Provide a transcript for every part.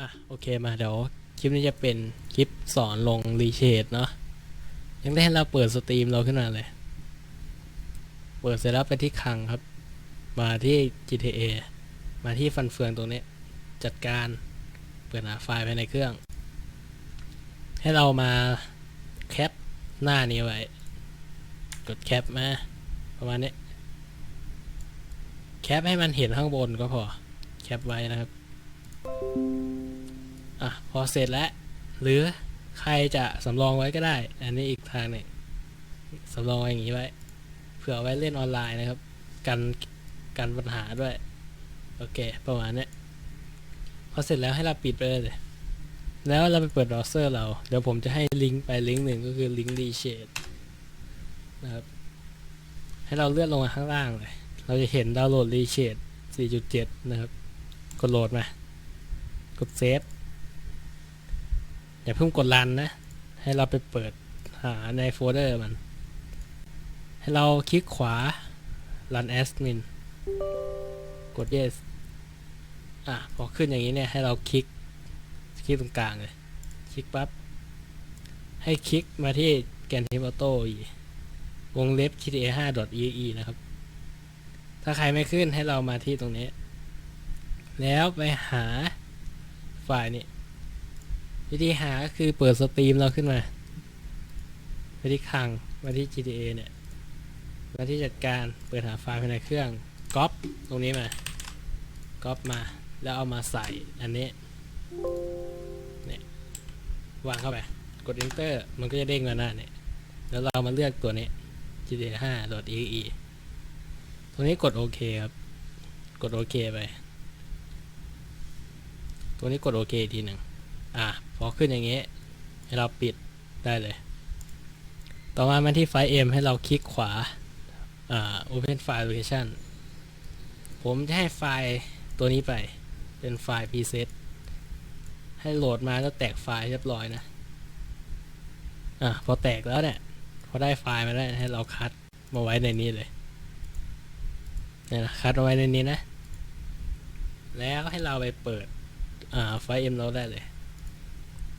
อะโอเคมาเดี๋ยวคลิปนี้จะเป็นคลิปสอนลงรีเชดเนาะยังได้ให้เราเปิดสตรีมเราขึ้นมาเลย เปิดเสร็จแล้วไปที่คลังครับ มาที่ GTA มาที่ฟันเฟืองตรงนี้ จัดการเปิดหาไฟล์ภายในเครื่อง ให้เรามาแคปหน้านี้ไว้ กดแคปมาประมาณนี้ แคปให้มันเห็นข้างบนก็พอ แคปไว้นะครับ อะพอเสร็จแล้ว หรือใครจะสำรองไว้ก็ได้ อันนี้อีกทางหนึ่งสำรองไว้อย่างนี้ไว้ เผื่อไว้เล่นออนไลน์นะครับ กันกันปัญหาด้วย โอเค ประมาณนี้พอเสร็จแล้วให้เราปิดไปเลย แล้วเราไปเปิดเบราว์เซอร์เรา เดี๋ยวผมจะให้ลิงก์ไปลิงก์หนึ่งก็คือลิงก์รีเชดนะครับให้เราเลื่อนลงมาข้างล่างเลย เราจะเห็นดาวน์โหลดรีเชด4.7 นะครับ กดโหลดมา กดเซฟ อย่าเพิ่งกดรันนะ ให้เราไปเปิดหาในโฟลเดอร์มัน ให้เราคลิกขวา run admin กด yes อะพอขึ้นอย่างนี้เนี่ยให้เราคลิกคลิกตรงกลางเลย คลิกปั๊บ ให้คลิกมาที่แกนทิมอโต้วงเล็บ gta 5.ee นะครับ ถ้าใครไม่ขึ้นให้เรามาที่ตรงนี้ แล้วไปหาไฟล์นี้ วิธีหาก็คือเปิดสตรีมเราขึ้นมาไปที่คลังมาที่ GTA เนี่ยมาที่จัดการเปิดหาไฟล์ภายในเครื่องก๊อปตรงนี้มาก๊อปมาแล้วเอามาใส่อันนี้เนี่ยวางเข้าไป กด enter มันก็จะเด้งมาหน้าเนี่ยแล้วเรามาเลือกตัวนี้ GTA 5.exe ตรงนี้กดโอเคครับ กดโอเคไป ตัวนี้กดโอเคทีหนึ่ง อะพอขึ้นอย่างนี้ ให้เราปิดได้เลย ต่อมามาที่ไฟล์ M ให้เราคลิกขวาอ่า Open File Location ผมจะให้ไฟล์ตัวนี้ไป เป็นไฟล์ preset ให้โหลดมาแล้วแตกไฟล์เรียบร้อยนะ อะพอแตกแล้วเนี่ย พอได้ไฟล์มาแล้วให้เราคัดมาไว้ในนี้เลยเนี่ยนะคัดเอาไว้ในนี้นะ แล้วให้เราไปเปิด อ่า ไฟล์ M เราได้เลย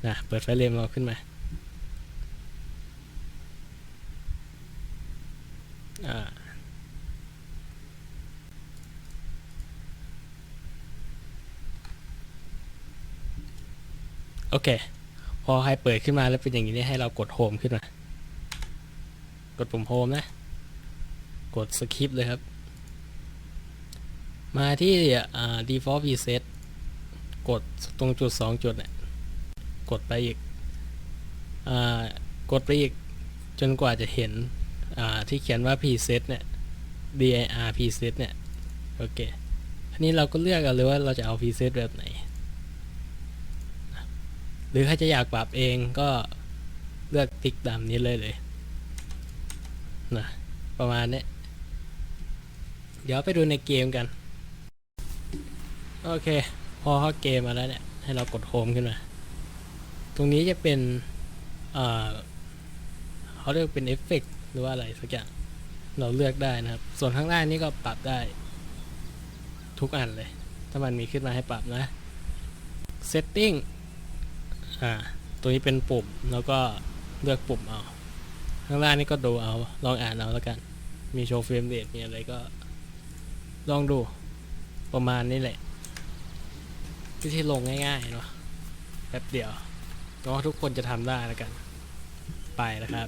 นะเปิดไฟเล์ M เราขึ้นมาอ่าโอเค พอใครเปิดขึ้นมาแล้วเป็นอย่างนี้เนี่ยให้เรากดโฮมขึ้นมา กดปุ่มโฮมนะ กดสคริปเลยครับ มาที่ default preset กดตรงจุดสองจุดเนี่ย กดไปอีกอกดไปอีกจนกว่าจะเห็นที่เขียนว่า preset เนี่ย dir preset เนี่ย โอเค อันนี้เราก็เลือกกันเลยว่าเราจะเอา preset แบบไหน หรือใครจะอยากปรับเองก็เลือกติ๊กตามนี้เลยเลยนะประมาณนี้ เดี๋ยวไปดูในเกมกัน โอเค พอเข้าเกมมาแล้วเนี่ย ให้เรากดโฮมขึ้นมา ตรงนี้จะเป็นเขาเรียกเป็นเอฟเฟกหรือว่าอะไรสักอย่างเราเลือกได้นะครับ ส่วนข้างล่างนี่ก็ปรับได้ทุกอันเลย ถ้ามันมีขึ้นมาให้ปรับนะ setting อ่า ตัวนี้เป็นปุ่ม แล้วก็เลือกปุ่มเอา ข้างล่างนี่ก็ดูเอา ลองอ่านเอาแล้วกัน มีโชว์เฟรมเรทมีอะไรก็ ลองดูประมาณนี้แหละวิธีลงง่ายๆเนาะแป๊บเดียว ก็ทุกคนจะทำได้แล้วกัน ไปนะครับ